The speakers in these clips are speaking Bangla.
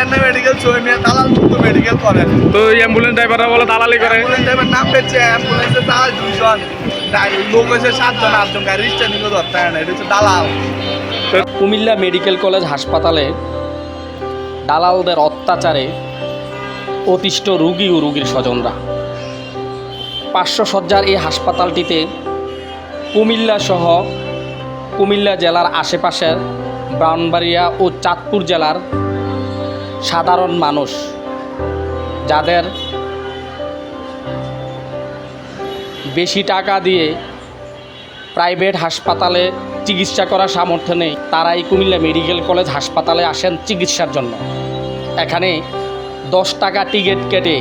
এনে মেডিকেল ছয় দালাল মুক্ত মেডিকেল করেন তো এই অ্যাম্বুলেন্স ড্রাইভাররা বলে দালালি করে। অ্যাম্বুলেন্স ড্রাইভার নাম পেয়েছে অ্যাম্বুলেন্সে দালাল দুইজন। ড্রাই- লোক হয়েছে সাতজন আটজন গাড়ি স্ট্যান্ডিং ধরতে হয় না এটা হচ্ছে দালাল। কুমিল্লা মেডিকেল কলেজ হাসপাতালে দালালদের অত্যাচারে অতিষ্ঠ রুগী ও রুগীর স্বজনরা। পাঁচশো সজ্জার এই হাসপাতালটিতে কুমিল্লা সহ কুমিল্লা জেলার আশেপাশের ব্রাউনবাড়িয়া ও চাঁদপুর জেলার সাধারণ মানুষ যাদের বেশি টাকা দিয়ে প্রাইভেট হাসপাতালে চিকিৎসা করার সামর্থ্য নেই, তারাই কুমিল্লা মেডিকেল কলেজ হাসপাতালে আসেন চিকিৎসার জন্য। এখানে দশ টাকা টিকিট কেটে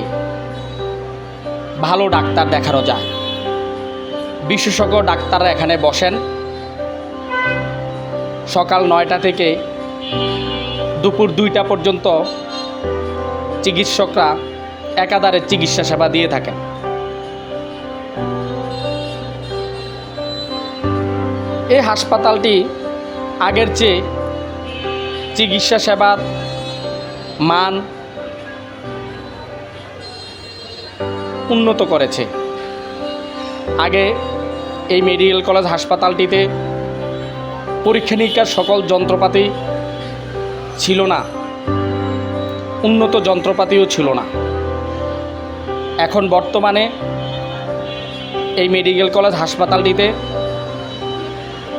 ভালো ডাক্তার দেখানো যায়। বিশেষজ্ঞ ডাক্তাররা এখানে বসেন। সকাল নয়টা থেকে দুপুর দুইটা পর্যন্ত চিকিৎসকরা একাধারে চিকিৎসা সেবা দিয়ে থাকেন। এই হাসপাতালটি আগের চেয়ে চিকিৎসা সেবার মান উন্নত করেছে। আগে এই মেডিকেল কলেজ হাসপাতালটিতে পরীক্ষা নিরীক্ষার সকল যন্ত্রপাতি ছিল না। উন্নত যন্ত্রপাতিও ছিল না। এখন বর্তমানে এই মেডিকেল কলেজ হাসপাতালটিতে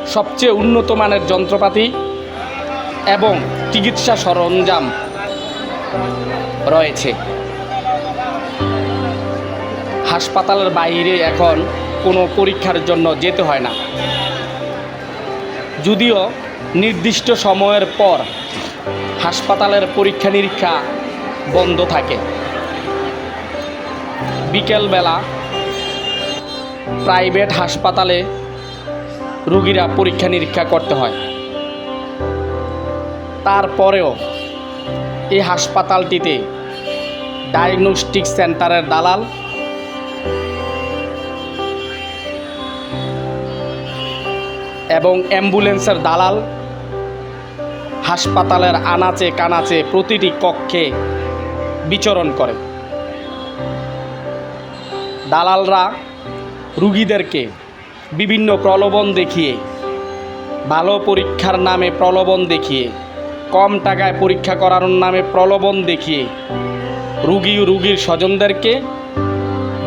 সবচেয়ে উন্নত মানের যন্ত্রপাতি এবং চিকিৎসা সরঞ্জাম রয়েছে। হাসপাতালের বাইরে এখন কোনো পরীক্ষার জন্য যেতে হয় না। যদিও নির্দিষ্ট সময়ের পর হাসপাতালের পরীক্ষা নিরীক্ষা বন্ধ থাকে। বিকেলবেলা প্রাইভেট হাসপাতালে রুগীরা পরীক্ষা নিরীক্ষা করতে হয়। তারপরেও এই হাসপাতালটিতে ডায়াগনস্টিক সেন্টারের দালাল এবং অ্যাম্বুলেন্সের দালাল হাসপাতালের আনাচে কানাচে প্রতিটি কক্ষে বিচরণ করে। দালালরা রুগীদেরকে বিভিন্ন প্রলোভন দেখিয়ে, ভালো পরীক্ষার নামে প্রলোভন দেখিয়ে, কম টাকায় পরীক্ষা করানোর নামে প্রলোভন দেখিয়ে রুগী রুগীর স্বজনদেরকে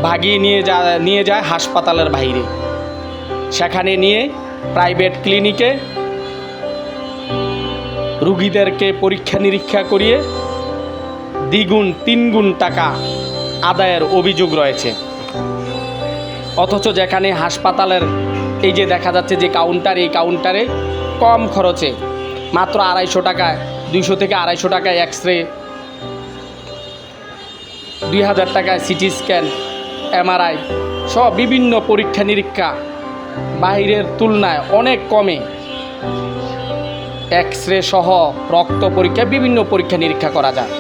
ভাগিয়ে নিয়ে যা নিয়ে যায় হাসপাতালের বাইরে। সেখানে নিয়ে প্রাইভেট ক্লিনিকে রুগীদেরকে পরীক্ষা নিরীক্ষা করিয়ে দ্বিগুণ, তিনগুণ টাকা আদায়ের অভিযোগ রয়েছে। অথচ যেখানে হাসপাতালের এই যে দেখা যাচ্ছে যে কাউন্টার, এই কাউন্টারে কম খরচে মাত্র আড়াইশো টাকায় দুইশো থেকে আড়াইশো টাকায় এক্স রে দুই হাজার টাকায় সিটি স্ক্যান এমআরআই সব বিভিন্ন পরীক্ষা নিরীক্ষা বাইরের তুলনায় অনেক কমে। এক্স রে সহ রক্ত পরীক্ষা বিভিন্ন পরীক্ষা নিরীক্ষা করা যায়।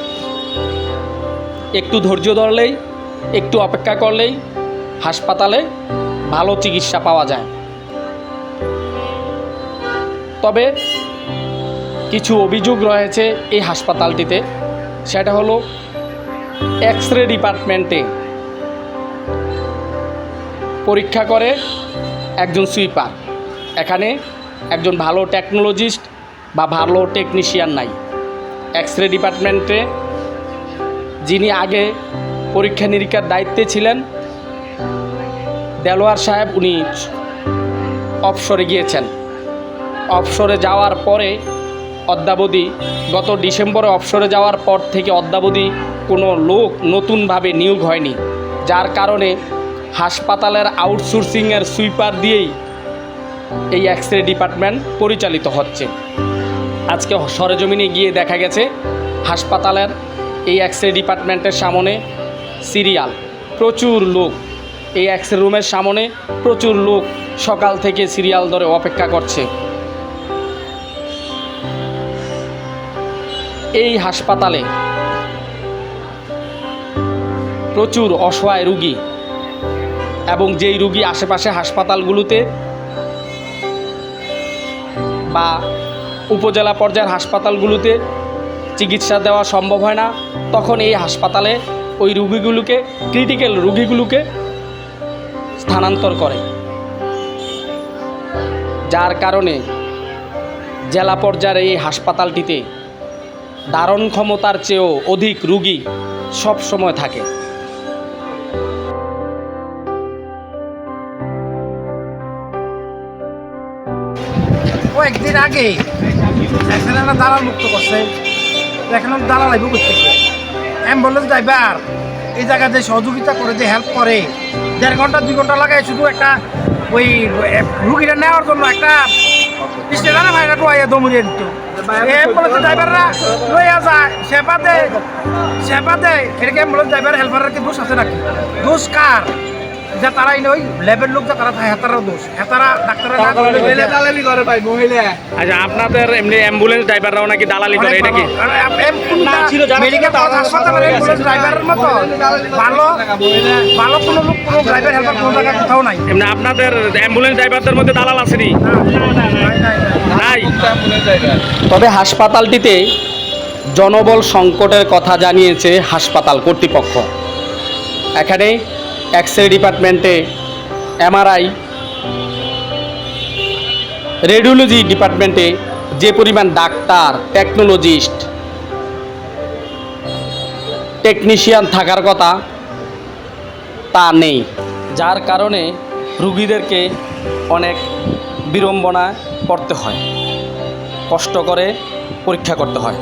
একটু ধৈর্য ধরলেই, একটু অপেক্ষা করলেই হাসপাতালে ভালো চিকিৎসা পাওয়া যায়। তবে কিছু অভিযোগ রয়েছে এই হাসপাতালটিতে। সেটা হলো এক্স রে ডিপার্টমেন্টে পরীক্ষা করে একজন সুইপার এখানে একজন ভালো টেকনোলজিস্ট বা ভালো টেকনিশিয়ান নাই। এক্স রে ডিপার্টমেন্টে যিনি আগে পরীক্ষা নিরীক্ষার দায়িত্বে ছিলেন, দেলোয়ার সাহেব উনি অবসরে গিয়েছেন। অবসরে যাওয়ার পরে অদ্যাবধি, গত ডিসেম্বরে অবসরে যাওয়ার পর থেকে অদ্যাবধি কোনো লোক নতুনভাবে নিয়োগ হয়নি, যার কারণে হাসপাতালের আউটসোর্সিংয়ের সুইপার দিয়েই এই এক্স রে ডিপার্টমেন্ট পরিচালিত হচ্ছে। আজকে সরেজমিনে গিয়ে দেখা গেছে হাসপাতালের এই এক্স রে ডিপার্টমেন্টের সামনে সিরিয়াল প্রচুর লোক। এই এক্স রে রুমের সামনে প্রচুর লোক সকাল থেকে সিরিয়াল ধরে অপেক্ষা করছে। এই হাসপাতালে প্রচুর অসহায় রুগী এবং যেই রুগী আশেপাশে হাসপাতালগুলোতে বা উপজেলা পর্যায়ের হাসপাতালগুলোতে চিকিৎসা দেওয়া সম্ভব হয় না, তখন এই হাসপাতালে ওই রুগীগুলোকে ক্রিটিক্যাল রুগীগুলোকে স্থানান্তর করে। যার কারণে জেলা পর্যায়ের এই হাসপাতালটিতে ধারণ ক্ষমতার চেয়েও অধিক রুগী সব সময় থাকে। কয়েকদিন আগে এখানে একটা দালাল মুক্ত করছে এখানে দালাল আইব করতেছে অ্যাম্বুলেন্স ড্রাইভার এই জায়গাতে সহযোগিতা করে যে হেল্প করে। দেড় ঘণ্টা দুই ঘণ্টা লাগায় শুধু একটা ওই রুগীটা নেওয়ার জন্য একটা স্টেশনে ভাইরা টোয়াইয়া দমুরিয়ে দিত। অ্যাম্বুলেন্স ড্রাইভাররা লইয়া যায় সেবা দেয় সেবা দেয়। এটাকে অ্যাম্বুলেন্স ড্রাইভার হেল্পারের কি দোষ আছে নাকি? দোষ কার? যে তারাই ওই লেবের লোক যে তারা থাকে হেতারা দোষ। হেতারা ডাক্তাররা না করলে মহিলা দালালি করে ভাই মহিলা। আচ্ছা আপনাদের এমনি অ্যাম্বুলেন্স ড্রাইভাররাও নাকি দালালি করে এটা কি? মেডিকেল হাসপাতালের অ্যাম্বুলেন্স ড্রাইভারের মতো। ভালো ভালো কোনো লোক কোনো ড্রাইভার হেল্পার কোনো জায়গায় কোথাও নাই। এমনি আপনাদের অ্যাম্বুলেন্স ড্রাইভারদের মধ্যে দালাল আসেনি। নাই তবে হাসপাতালটিতে জনবল সংকটের কথা জানিয়েছে হাসপাতাল কর্তৃপক্ষ। এখানে এক্স রে ডিপার্টমেন্টে এমআরআই, রেডিওলজি ডিপার্টমেন্টে যে পরিমাণ ডাক্তার, টেকনোলজিস্ট, টেকনিশিয়ান থাকার কথা তা নেই। যার কারণে রুগীদেরকে অনেক বিড়ম্বনায় পড়তে হয়। কষ্ট করে পরীক্ষা করতে হয়।